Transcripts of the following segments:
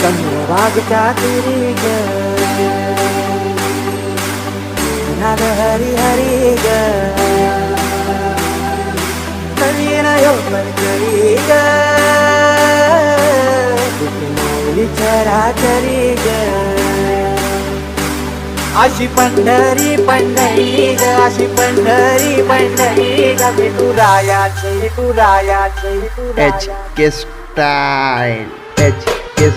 चंद्रभागच्या तिरी ग नाद हरी हरी ग नवीन योगन करी ग माऊली चराचरी ग अशी पंढरी पंढरी ग अशी पंढरी पंढरी ग विठुरायाचे विठुरायाचे एच विठुराया के स्टाईल एच के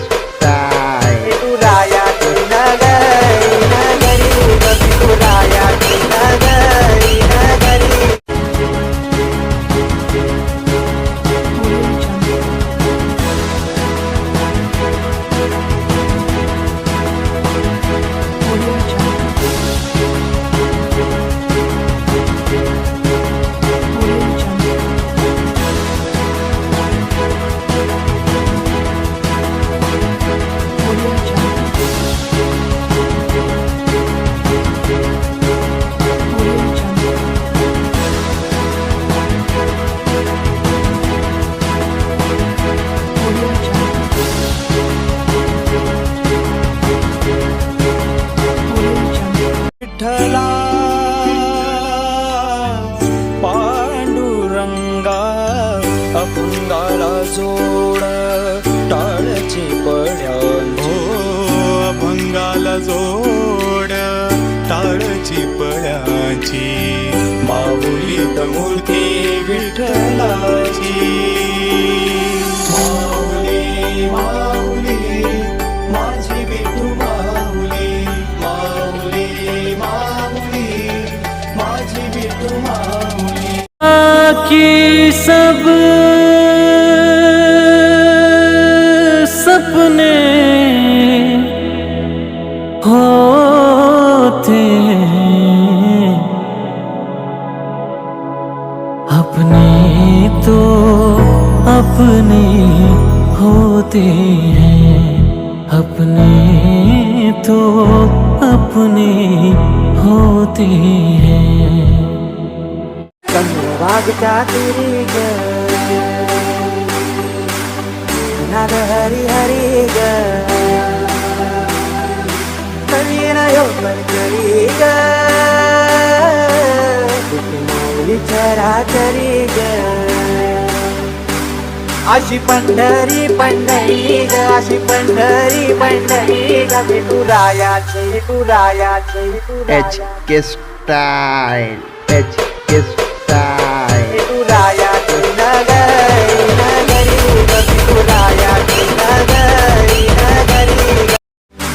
जोड टाळची पड्यांची हो अभंगाला जोड टाळची पळ्याची. माऊलीत मूर्ती विठ्ठलाची. माऊली माऊली माझी विठू माऊली. माऊली माऊली माझी विठू माऊली. की सब होते हैं। अपने तो अपने होते हैं। अपने तो अपने होते हैं। चंद्रभागच्या तिरी ग नाद हरी हरी माऊली चराचरी ग अशी पंढरी पंढरी ग अशी पंढरी पंढरी ग विठुरायाचे विठुरायाचे एच के स्टाईल. एच